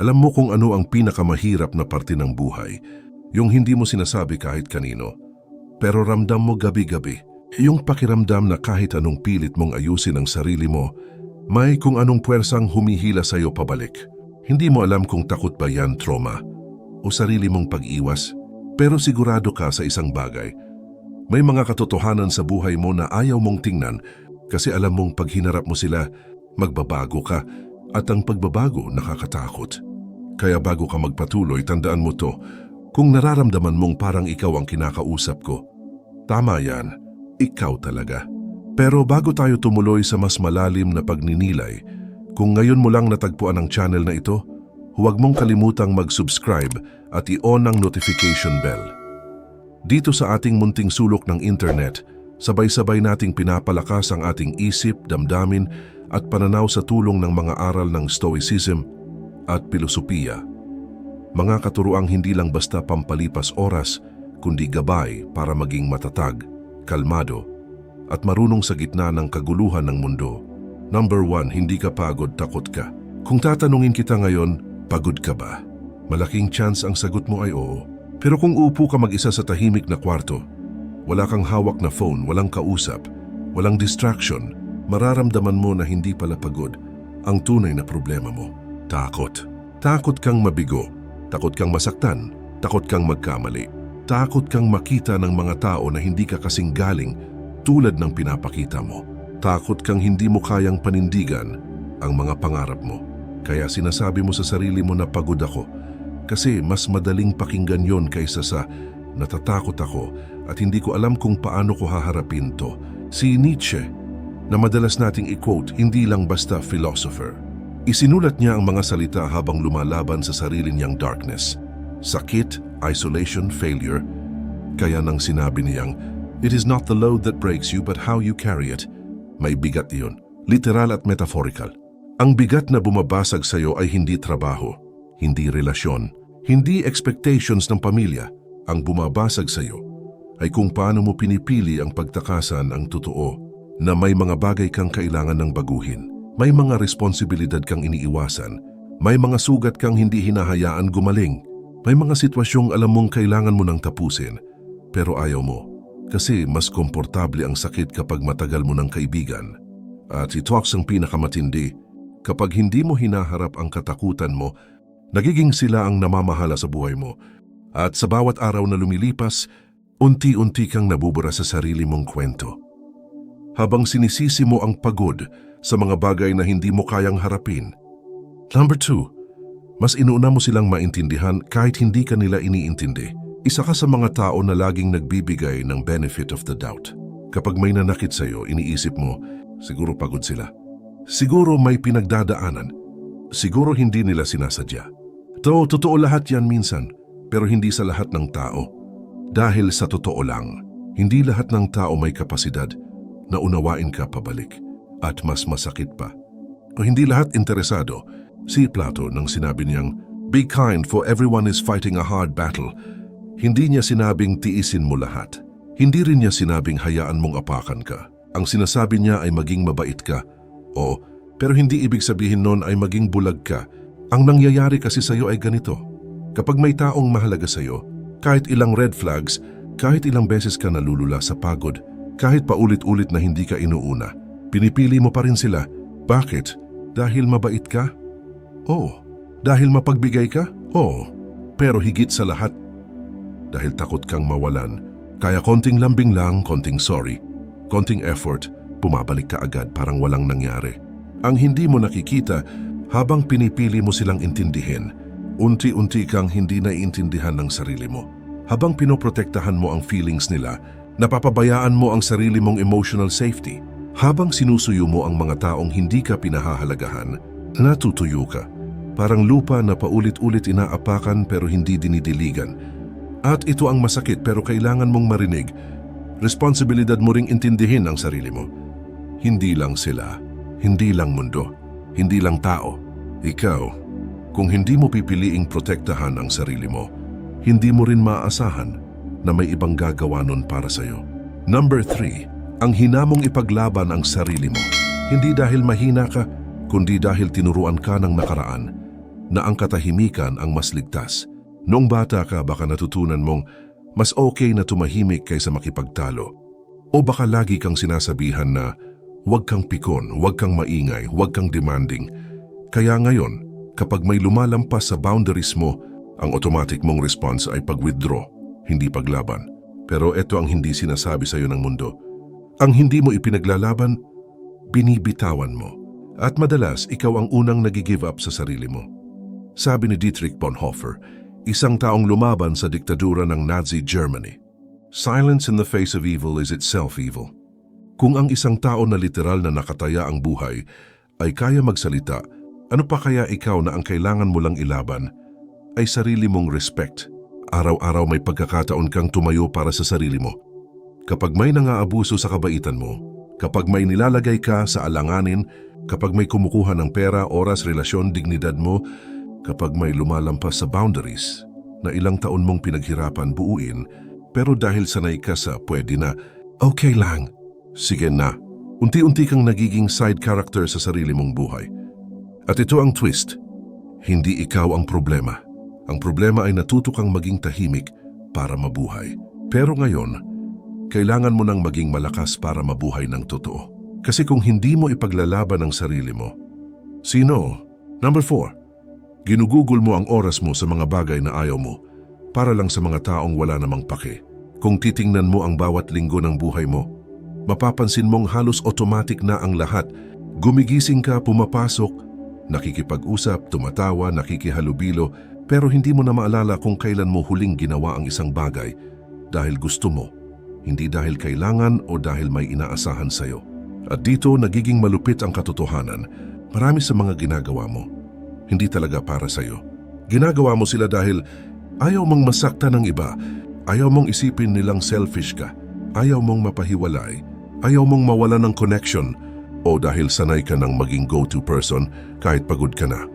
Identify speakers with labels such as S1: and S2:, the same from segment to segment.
S1: Alam mo kung ano ang pinakamahirap na parte ng buhay, yung hindi mo sinasabi kahit kanino. Pero ramdam mo gabi-gabi, yung pakiramdam na kahit anong pilit mong ayusin ang sarili mo, may kung anong puwersang humihila sa'yo pabalik. Hindi mo alam kung takot ba yan trauma o sarili mong pag-iwas, pero sigurado ka sa isang bagay. May mga katotohanan sa buhay mo na ayaw mong tingnan kasi alam mong pag hinarap mo sila, magbabago ka at ang pagbabago nakakatakot. Kaya bago ka magpatuloy, tandaan mo to, kung nararamdaman mong parang ikaw ang kinakausap ko, tama yan, ikaw talaga. Pero bago tayo tumuloy sa mas malalim na pagninilay, kung ngayon mo lang natagpuan ang channel na ito, huwag mong kalimutang mag-subscribe at i-on ang notification bell. Dito sa ating munting sulok ng internet, sabay-sabay nating pinapalakas ang ating isip, damdamin at pananaw sa tulong ng mga aral ng Stoicism at Pilosopiya. Mga katuruang hindi lang basta pampalipas oras, kundi gabay para maging matatag, kalmado, at marunong sa gitna ng kaguluhan ng mundo. Number one, hindi ka pagod, takot ka. Kung tatanungin kita ngayon, pagod ka ba? Malaking chance ang sagot mo ay oo. Pero kung uupo ka mag-isa sa tahimik na kwarto, wala kang hawak na phone, walang kausap, walang distraction, mararamdaman mo na hindi pala pagod ang tunay na problema mo. Takot. Takot kang mabigo. Takot kang masaktan. Takot kang magkamali. Takot kang makita ng mga tao na hindi ka kasing galing tulad ng pinapakita mo. Takot kang hindi mo kayang panindigan ang mga pangarap mo. Kaya sinasabi mo sa sarili mo na pagod ako kasi mas madaling pakinggan yon kaysa sa natatakot ako at hindi ko alam kung paano ko haharapin to. Si Nietzsche, na madalas nating i-quote, hindi lang basta philosopher. Isinulat niya ang mga salita habang lumalaban sa sarili niyang darkness. Sakit, isolation, failure. Kaya nang sinabi niyang, It is not the load that breaks you but how you carry it. May bigat iyon, literal at metaphorical. Ang bigat na bumabasag sa iyo ay hindi trabaho, hindi relasyon, hindi expectations ng pamilya. Ang bumabasag sa iyo ay kung paano mo pinipili ang pagtakasan ang totoo na may mga bagay kang kailangan ng baguhin. May mga responsibilidad kang iniiwasan. May mga sugat kang hindi hinahayaan gumaling. May mga sitwasyong alam mong kailangan mo nang tapusin, pero ayaw mo. Kasi mas komportable ang sakit kapag matagal mo ng kaibigan. At ito ang pinakamatindi, kapag hindi mo hinaharap ang katakutan mo, nagiging sila ang namamahala sa buhay mo. At sa bawat araw na lumilipas, unti-unti kang nabubura sa sarili mong kwento. Habang sinisisi mo ang pagod sa mga bagay na hindi mo kayang harapin. Number two, mas inuuna mo silang maintindihan kahit hindi ka nila iniintindi. Isa ka sa mga tao na laging nagbibigay ng benefit of the doubt. Kapag may nanakit sa'yo, iniisip mo, siguro pagod sila. Siguro may pinagdadaanan. Siguro hindi nila sinasadya. To, totoo lahat yan minsan, pero hindi sa lahat ng tao. Dahil sa totoo lang, hindi lahat ng tao may kapasidad na unawain ka pabalik. At mas masakit pa. Kung hindi lahat interesado, si Plato nang sinabi niyang, Be kind for everyone is fighting a hard battle. Hindi niya sinabing tiisin mo lahat. Hindi rin niya sinabing hayaan mong apakan ka. Ang sinasabi niya ay maging mabait ka. O, pero hindi ibig sabihin nun ay maging bulag ka. Ang nangyayari kasi sa'yo ay ganito. Kapag may taong mahalaga sa'yo, kahit ilang red flags, kahit ilang beses ka nalulula sa pagod, kahit paulit-ulit na hindi ka inuuna, pinipili mo pa rin sila. Bakit? Dahil mabait ka? Oo. Dahil mapagbigay ka? Oo. Pero higit sa lahat, dahil takot kang mawalan, kaya konting lambing lang, konting sorry, konting effort, pumabalik ka agad parang walang nangyari. Ang hindi mo nakikita habang pinipili mo silang intindihin, unti-unti kang hindi naiintindihan ng sarili mo. Habang pinoprotektahan mo ang feelings nila, napapabayaan mo ang sarili mong emotional safety. Habang sinusuyo mo ang mga taong hindi ka pinahahalagahan, natutuyo ka. Parang lupa na paulit-ulit inaapakan pero hindi dinidiligan. At ito ang masakit pero kailangan mong marinig. Responsibilidad mo ring intindihin ang sarili mo. Hindi lang sila, hindi lang mundo, hindi lang tao. Ikaw, kung hindi mo pipiliing protektahan ang sarili mo, hindi mo rin maaasahan na may ibang gagawa nun para sa'yo. Number three, ang hinamong ipaglaban ang sarili mo. Hindi dahil mahina ka, kundi dahil tinuruan ka ng nakaraan na ang katahimikan ang mas ligtas. Noong bata ka baka natutunan mong mas okay na tumahimik kaysa makipagtalo. O baka lagi kang sinasabihan na huwag kang pikon, huwag kang maingay, huwag kang demanding. Kaya ngayon, kapag may lumalampas sa boundaries mo, ang automatic mong response ay pag-withdraw, hindi paglaban. Pero ito ang hindi sinasabi sa iyo ng mundo. Ang hindi mo ipinaglalaban, binibitawan mo. At madalas, ikaw ang unang nag-give up sa sarili mo. Sabi ni Dietrich Bonhoeffer, isang taong lumaban sa diktadura ng Nazi Germany. Silence in the face of evil is itself evil. Kung ang isang tao na literal na nakataya ang buhay ay kaya magsalita, ano pa kaya ikaw na ang kailangan mo lang ilaban ay sarili mong respect. Araw-araw may pagkakataon kang tumayo para sa sarili mo. Kapag may nangaabuso sa kabaitan mo, kapag may nilalagay ka sa alanganin, kapag may kumukuha ng pera, oras, relasyon, dignidad mo, kapag may lumalampas sa boundaries na ilang taon mong pinaghirapan buuin, pero dahil sanay ka sa pwede na, okay lang, sige na. Unti-unti kang nagiging side character sa sarili mong buhay. At ito ang twist, hindi ikaw ang problema. Ang problema ay natuto kang maging tahimik para mabuhay. Pero ngayon, kailangan mo nang maging malakas para mabuhay ng totoo. Kasi kung hindi mo ipaglalaban ang sarili mo, sino? Number four, ginugugol mo ang oras mo sa mga bagay na ayaw mo para lang sa mga taong wala namang pake. Kung titingnan mo ang bawat linggo ng buhay mo, mapapansin mong halos automatic na ang lahat. Gumigising ka, pumapasok, nakikipag-usap, tumatawa, nakikihalubilo, pero hindi mo na maalala kung kailan mo huling ginawa ang isang bagay dahil gusto mo, hindi dahil kailangan o dahil may inaasahan sa'yo. At dito nagiging malupit ang katotohanan, marami sa mga ginagawa mo, hindi talaga para sa'yo. Ginagawa mo sila dahil ayaw mong masakta ng iba, ayaw mong isipin nilang selfish ka, ayaw mong mapahiwalay, ayaw mong mawala ng connection, o dahil sanay ka ng maging go-to person kahit pagod ka na.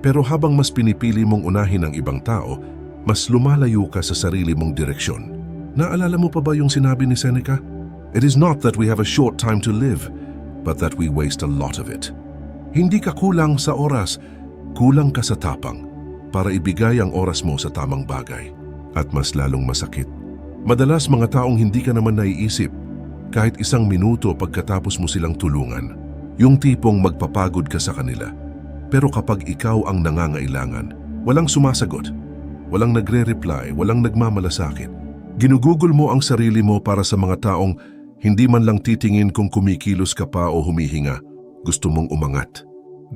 S1: Pero habang mas pinipili mong unahin ang ibang tao, mas lumalayo ka sa sarili mong direksyon. Naalala mo pa ba yung sinabi ni Seneca? It is not that we have a short time to live, but that we waste a lot of it. Hindi ka kulang sa oras, kulang ka sa tapang para ibigay ang oras mo sa tamang bagay at mas lalong masakit. Madalas mga taong hindi ka naman naiisip kahit isang minuto pagkatapos mo silang tulungan. Yung tipong magpapagod ka sa kanila. Pero kapag ikaw ang nangangailangan, walang sumasagot, walang nagre-reply, walang nagmamalasakit. Ginugugol mo ang sarili mo para sa mga taong hindi man lang titingin kung kumikilos ka pa o humihinga. Gusto mong umangat.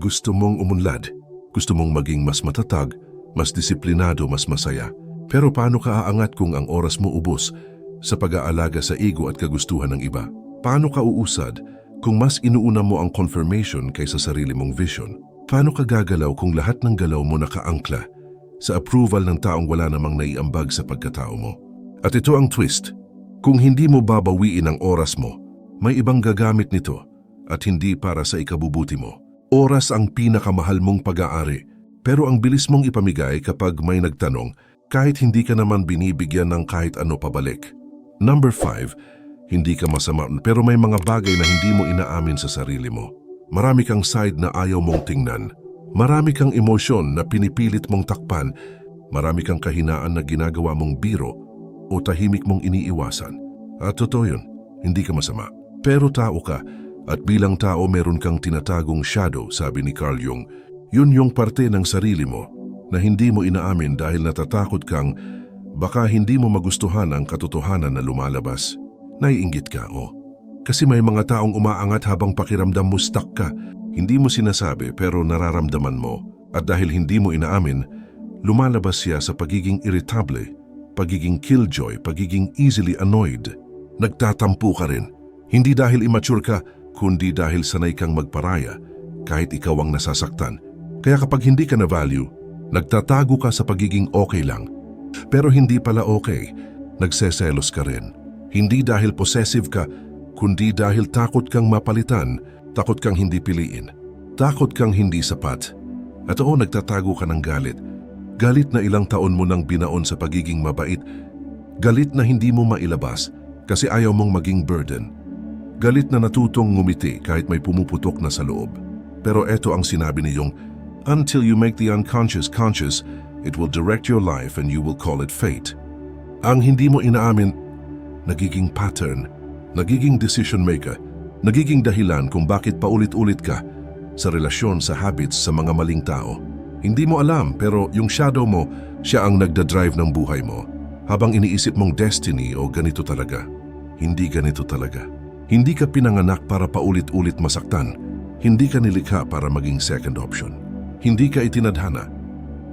S1: Gusto mong umunlad. Gusto mong maging mas matatag, mas disiplinado, mas masaya. Pero paano ka aangat kung ang oras mo ubos sa pag-aalaga sa ego at kagustuhan ng iba? Paano ka uusad kung mas inuuna mo ang confirmation kaysa sarili mong vision? Paano ka gagalaw kung lahat ng galaw mo nakaangkla sa approval ng taong wala namang naiambag sa pagkatao mo? At ito ang twist. Kung hindi mo babawiin ang oras mo, may ibang gagamit nito at hindi para sa ikabubuti mo. Oras ang pinakamahal mong pag-aari, pero ang bilis mong ipamigay kapag may nagtanong kahit hindi ka naman binibigyan ng kahit ano pabalik. Number 5, hindi ka masama pero may mga bagay na hindi mo inaamin sa sarili mo. Marami kang side na ayaw mong tingnan. Marami kang emosyon na pinipilit mong takpan. Marami kang kahinaan na ginagawa mong biro o tahimik mong iniiwasan. At totoo yun, hindi ka masama. Pero tao ka at bilang tao meron kang tinatagong shadow, sabi ni Carl Jung. Yun yung parte ng sarili mo na hindi mo inaamin dahil natatakot kang baka hindi mo magustuhan ang katotohanan na lumalabas. Naiinggit ka, oh. Kasi may mga taong umaangat habang pakiramdam mo stuck ka. Hindi mo sinasabi pero nararamdaman mo. At dahil hindi mo inaamin, lumalabas siya sa pagiging irritable, pagiging killjoy, pagiging easily annoyed. Nagtatampo ka rin. Hindi dahil immature ka, kundi dahil sanay kang magparaya kahit ikaw ang nasasaktan. Kaya kapag hindi ka na-value, nagtatago ka sa pagiging okay lang. Pero hindi pala okay, nagseselos ka rin. Hindi dahil possessive ka, kundi dahil takot kang mapalitan, takot kang hindi piliin, takot kang hindi sapat. At oo, nagtatago ka ng galit. Galit na ilang taon mo nang binaon sa pagiging mabait. Galit na hindi mo mailabas kasi ayaw mong maging burden. Galit na natutong ngumiti kahit may pumuputok na sa loob. Pero eto ang sinabi ni Yung, Until you make the unconscious conscious, it will direct your life and you will call it fate. Ang hindi mo inaamin, nagiging pattern, nagiging decision maker, nagiging dahilan kung bakit paulit-ulit ka sa relasyon, sa habits, sa mga maling tao. Hindi mo alam pero yung shadow mo, siya ang nagdadrive ng buhay mo. Habang iniisip mong destiny o ganito talaga. Hindi ganito talaga. Hindi ka pinanganak para paulit-ulit masaktan. Hindi ka nilikha para maging second option. Hindi ka itinadhana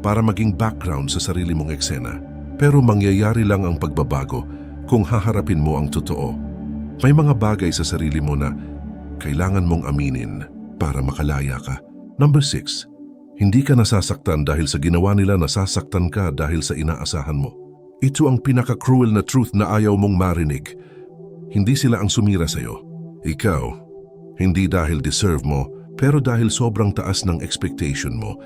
S1: para maging background sa sarili mong eksena. Pero mangyayari lang ang pagbabago kung haharapin mo ang totoo. May mga bagay sa sarili mo na kailangan mong aminin para makalaya ka. Number 6. Hindi ka nasasaktan dahil sa ginawa nila, nasasaktan ka dahil sa inaasahan mo. Ito ang pinaka-cruel na truth na ayaw mong marinig. Hindi sila ang sumira sa'yo. Ikaw, hindi dahil deserve mo, pero dahil sobrang taas ng expectation mo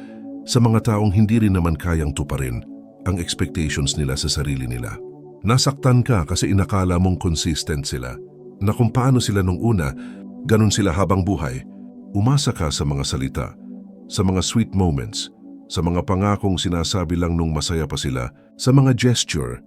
S1: sa mga taong hindi rin naman kayang tuparin ang expectations nila sa sarili nila. Nasaktan ka kasi inakala mong consistent sila, na kung paano sila nung una, ganun sila habang buhay. Umasa ka sa mga salita, sa mga sweet moments, sa mga pangakong sinasabi lang nung masaya pa sila, sa mga gesture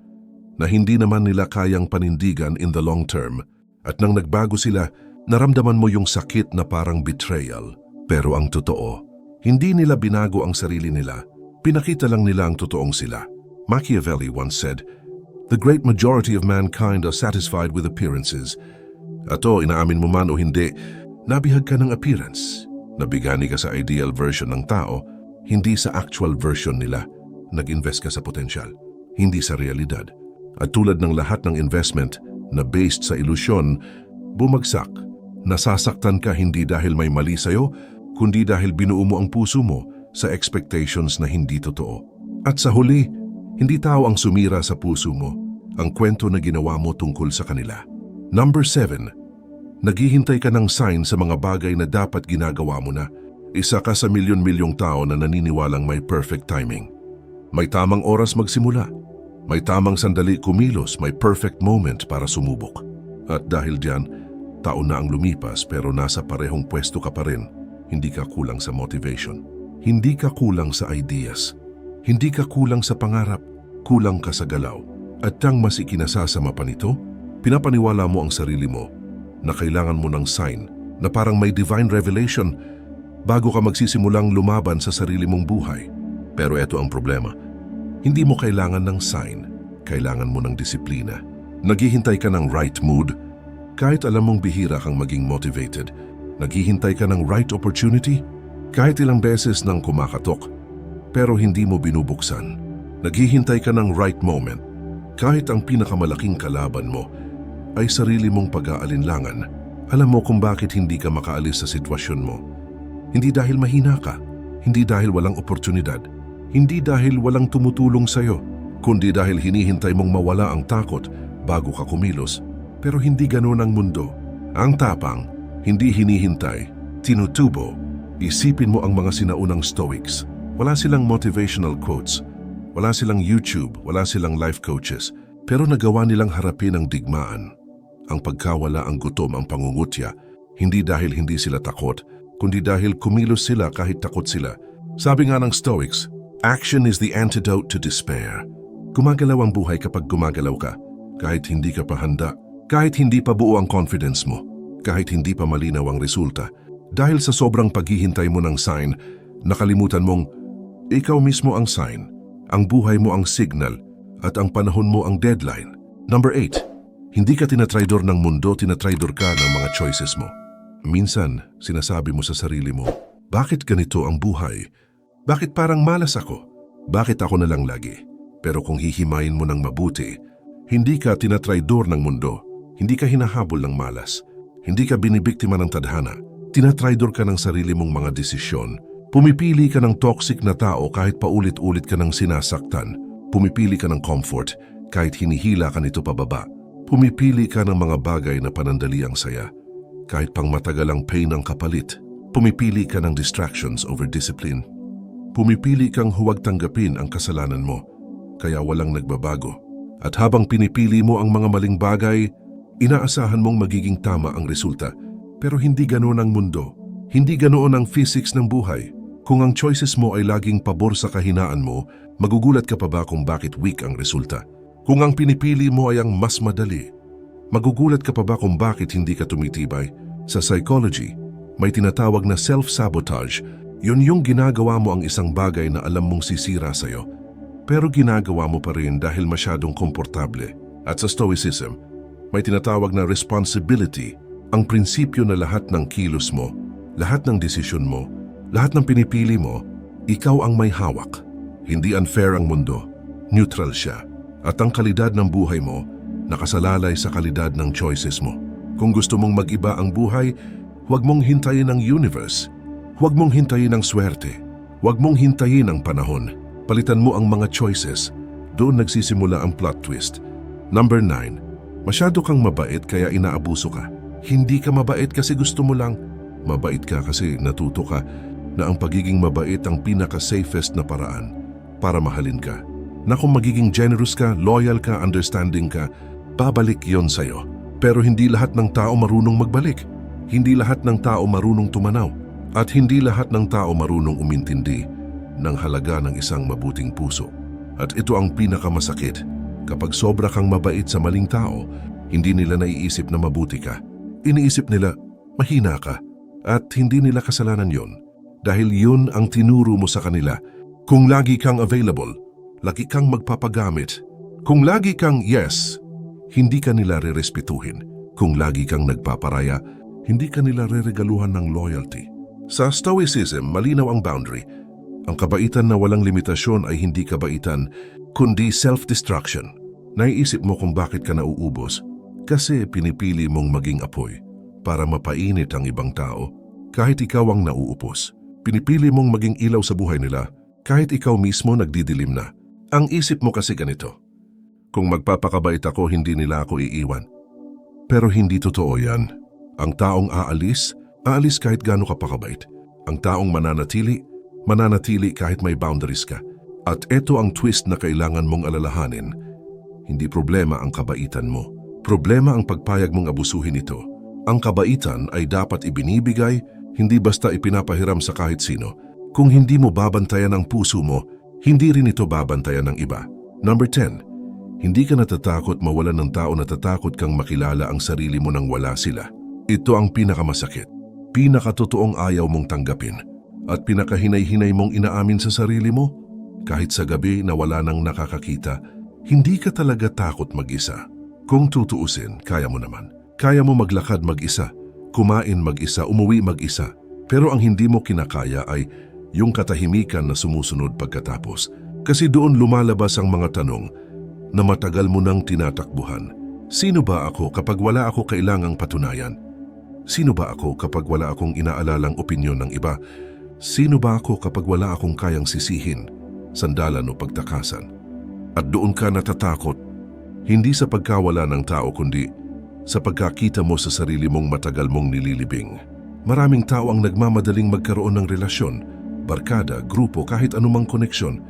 S1: na hindi naman nila kayang panindigan in the long term. At nang nagbago sila, naramdaman mo yung sakit na parang betrayal. Pero ang totoo, hindi nila binago ang sarili nila. Pinakita lang nila ang totoong sila. Machiavelli once said, The great majority of mankind are satisfied with appearances. Ato, inaamin mo man o hindi, nabihag ka ng appearance. Nabigani ka sa ideal version ng tao, hindi sa actual version nila. Nag-invest ka sa potensyal, hindi sa realidad. At tulad ng lahat ng investment na based sa ilusyon, bumagsak. Nasasaktan ka hindi dahil may mali sa'yo, kundi dahil binuo mo ang puso mo sa expectations na hindi totoo. At sa huli, hindi tao ang sumira sa puso mo, ang kwento na ginawa mo tungkol sa kanila. Number 7. Naghihintay ka ng sign sa mga bagay na dapat ginagawa mo na. Isa ka sa milyon-milyong tao na naniniwalang may perfect timing. May tamang oras magsimula. May tamang sandali kumilos, may perfect moment para sumubok. At dahil diyan, taon na ang lumipas pero nasa parehong pwesto ka pa rin. Hindi ka kulang sa motivation. Hindi ka kulang sa ideas. Hindi ka kulang sa pangarap. Kulang ka sa galaw. At ang mas ikinasasama pa nito, pinapaniwala mo ang sarili mo na kailangan mo ng sign na parang may divine revelation bago ka magsisimulang lumaban sa sarili mong buhay. Pero ito ang problema. Hindi mo kailangan ng sign, kailangan mo ng disiplina. Naghihintay ka ng right mood, kahit alam mong bihira kang maging motivated. Naghihintay ka ng right opportunity, kahit ilang beses nang kumakatok, pero hindi mo binubuksan. Naghihintay ka ng right moment, kahit ang pinakamalaking kalaban mo ay sarili mong pag-aalinlangan. Alam mo kung bakit hindi ka makaalis sa sitwasyon mo. Hindi dahil mahina ka, hindi dahil walang oportunidad, hindi dahil walang tumutulong sa'yo, kundi dahil hinihintay mong mawala ang takot bago ka kumilos. Pero hindi ganun ang mundo. Ang tapang, hindi hinihintay, tinutubo. Isipin mo ang mga sinaunang stoics. Wala silang motivational quotes, wala silang YouTube, wala silang life coaches, pero nagawa nilang harapin ang digmaan. Ang pagkawala ang gutom ang pangungutya, hindi dahil hindi sila takot, kundi dahil kumilos sila kahit takot sila. Sabi nga ng Stoics, action is the antidote to despair. Gumagalaw ang buhay kapag gumagalaw ka, kahit hindi ka pa handa, kahit hindi pa buo ang confidence mo, kahit hindi pa malinaw ang resulta. Dahil sa sobrang paghihintay mo ng sign, nakalimutan mong ikaw mismo ang sign, ang buhay mo ang signal, at ang panahon mo ang deadline. Number 8. Hindi ka tinatraidor ng mundo, tinatraidor ka ng mga choices mo. Minsan, sinasabi mo sa sarili mo, bakit ganito ang buhay? Bakit parang malas ako? Bakit ako na lang lagi? Pero kung hihimayin mo ng mabuti, hindi ka tinatraidor ng mundo, hindi ka hinahabol ng malas, hindi ka binibiktima ng tadhana, tinatraidor ka ng sarili mong mga desisyon, pumipili ka ng toxic na tao kahit paulit-ulit ka ng sinasaktan, pumipili ka ng comfort kahit hinihila ka nito pababa, pumipili ka ng mga bagay na panandali ang saya, kahit pang matagal ang pain ang kapalit, pumipili ka ng distractions over discipline. Pumipili kang huwag tanggapin ang kasalanan mo, kaya walang nagbabago. At habang pinipili mo ang mga maling bagay, inaasahan mong magiging tama ang resulta. Pero hindi ganoon ang mundo. Hindi ganoon ang physics ng buhay. Kung ang choices mo ay laging pabor sa kahinaan mo, magugulat ka pa ba kung bakit weak ang resulta? Kung ang pinipili mo ay ang mas madali, magugulat ka pa ba kung bakit hindi ka tumitibay? Sa psychology, may tinatawag na self-sabotage. Yun yung ginagawa mo ang isang bagay na alam mong sisira sa'yo. Pero ginagawa mo pa rin dahil masyadong komportable. At sa Stoicism, may tinatawag na responsibility, ang prinsipyo na lahat ng kilos mo, lahat ng desisyon mo, lahat ng pinipili mo, ikaw ang may hawak. Hindi unfair ang mundo, neutral siya. At ang kalidad ng buhay mo, nakasalalay sa kalidad ng choices mo. Kung gusto mong mag-iba ang buhay, huwag mong hintayin ang universe. Huwag mong hintayin ang swerte. Huwag mong hintayin ang panahon. Palitan mo ang mga choices. Doon nagsisimula ang plot twist. Number 9. Masyado kang mabait kaya inaabuso ka. Hindi ka mabait kasi gusto mo lang. Mabait ka kasi natuto ka na ang pagiging mabait ang pinaka-safest na paraan para mahalin ka. Na kung magiging generous ka, loyal ka, understanding ka, babalik yon sa'yo. Pero hindi lahat ng tao marunong magbalik. Hindi lahat ng tao marunong tumanaw. At hindi lahat ng tao marunong umintindi ng halaga ng isang mabuting puso. At ito ang pinakamasakit. Kapag sobra kang mabait sa maling tao, hindi nila naiisip na mabuti ka. Iniisip nila, mahina ka. At hindi nila kasalanan yon. Dahil yun ang tinuro mo sa kanila. Kung lagi kang available, lagi kang magpapagamit. Kung lagi kang yes, hindi ka nila rerespetuhin. Kung lagi kang nagpaparaya, hindi ka nila reregaluhan ng loyalty. Sa Stoicism, malinaw ang boundary. Ang kabaitan na walang limitasyon ay hindi kabaitan, kundi self-destruction. Naiisip mo kung bakit ka nauubos? Kasi pinipili mong maging apoy para mapainit ang ibang tao kahit ikaw ang nauupos. Pinipili mong maging ilaw sa buhay nila kahit ikaw mismo nagdidilim na. Ang isip mo kasi ganito. Kung magpapakabait ako, hindi nila ako iiwan. Pero hindi totoo yan. Ang taong aalis, aalis kahit gaano ka pakabait. Ang taong mananatili, mananatili kahit may boundaries ka. At ito ang twist na kailangan mong alalahanin. Hindi problema ang kabaitan mo. Problema ang pagpayag mong abusuhin ito. Ang kabaitan ay dapat ibinibigay, hindi basta ipinapahiram sa kahit sino. Kung hindi mo babantayan ang puso mo, hindi rin ito babantayan ng iba. Number 10. Hindi ka natatakot mawalan ng tao natatakot kang makilala ang sarili mo nang wala sila. Ito ang pinakamasakit. Pinakatotoong ayaw mong tanggapin. At pinakahinay-hinay mong inaamin sa sarili mo. Kahit sa gabi na wala nang nakakakita, hindi ka talaga takot mag-isa. Kung tutuusin, kaya mo naman. Kaya mo maglakad mag-isa, kumain mag-isa, umuwi mag-isa. Pero ang hindi mo kinakaya ay yung katahimikan na sumusunod pagkatapos. Kasi doon lumalabas ang mga tanong na matagal mo nang tinatakbuhan. Sino ba ako kapag wala ako kailangang patunayan? Sino ba ako kapag wala akong inaalalang opinyon ng iba? Sino ba ako kapag wala akong kayang sisihin, sandalan o pagtakasan? At doon ka natatakot, hindi sa pagkawala ng tao kundi sa pagkakita mo sa sarili mong matagal mong nililibing. Maraming tao ang nagmamadaling magkaroon ng relasyon, barkada, grupo, kahit anumang koneksyon.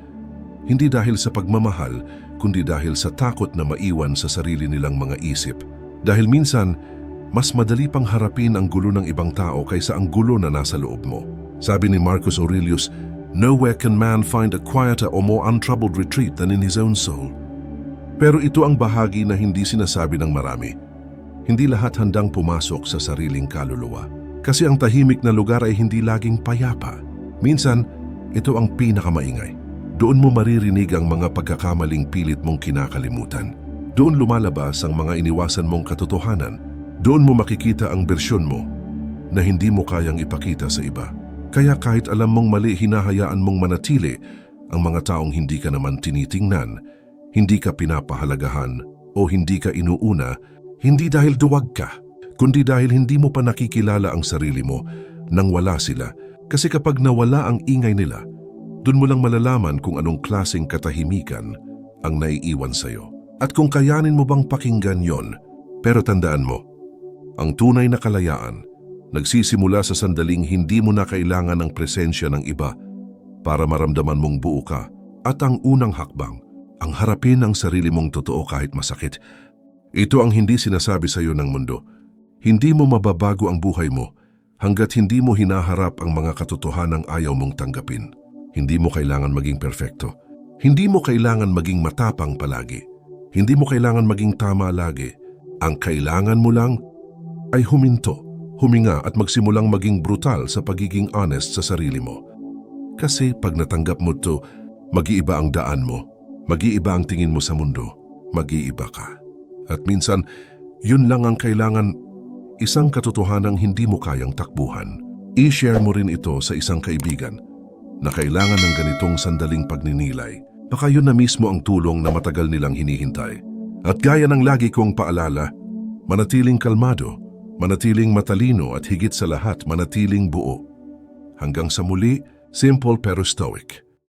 S1: Hindi dahil sa pagmamahal, kundi dahil sa takot na maiwan sa sarili nilang mga isip. Dahil minsan, mas madali pang harapin ang gulo ng ibang tao kaysa ang gulo na nasa loob mo. Sabi ni Marcus Aurelius, Nowhere can man find a quieter or more untroubled retreat than in his own soul. Pero ito ang bahagi na hindi sinasabi ng marami. Hindi lahat handang pumasok sa sariling kaluluwa. Kasi ang tahimik na lugar ay hindi laging payapa. Minsan, ito ang pinakamaingay. Doon mo maririnig ang mga pagkakamaling pilit mong kinakalimutan. Doon lumalabas ang mga iniwasan mong katotohanan. Doon mo makikita ang bersyon mo na hindi mo kayang ipakita sa iba. Kaya kahit alam mong mali, hinahayaan mong manatili ang mga taong hindi ka naman tinitingnan, hindi ka pinapahalagahan o hindi ka inuuna, hindi dahil duwag ka, kundi dahil hindi mo pa nakikilala ang sarili mo nang wala sila. Kasi kapag nawala ang ingay nila, dun mo lang malalaman kung anong klaseng katahimikan ang naiiwan sa'yo. At kung kayanin mo bang pakinggan yon, pero tandaan mo, ang tunay na kalayaan nagsisimula sa sandaling hindi mo na kailangan ng presensya ng iba para maramdaman mong buo ka at ang unang hakbang, ang harapin ang sarili mong totoo kahit masakit. Ito ang hindi sinasabi sa iyo ng mundo. Hindi mo mababago ang buhay mo hanggat hindi mo hinaharap ang mga katotohanang ayaw mong tanggapin. Hindi mo kailangan maging perfecto. Hindi mo kailangan maging matapang palagi. Hindi mo kailangan maging tama lagi. Ang kailangan mo lang ay huminto, huminga at magsimulang maging brutal sa pagiging honest sa sarili mo. Kasi pag natanggap mo to, mag-iiba ang daan mo, mag-iiba ang tingin mo sa mundo, mag-iiba ka. At minsan, yun lang ang kailangan, isang katotohanang hindi mo kayang takbuhan. I-share mo rin ito sa isang kaibigan na kailangan ng ganitong sandaling pagninilay. Baka yun na mismo ang tulong na matagal nilang hinihintay. At gaya ng lagi kong paalala, manatiling kalmado, manatiling matalino at higit sa lahat manatiling buo. Hanggang sa muli, simple pero stoic.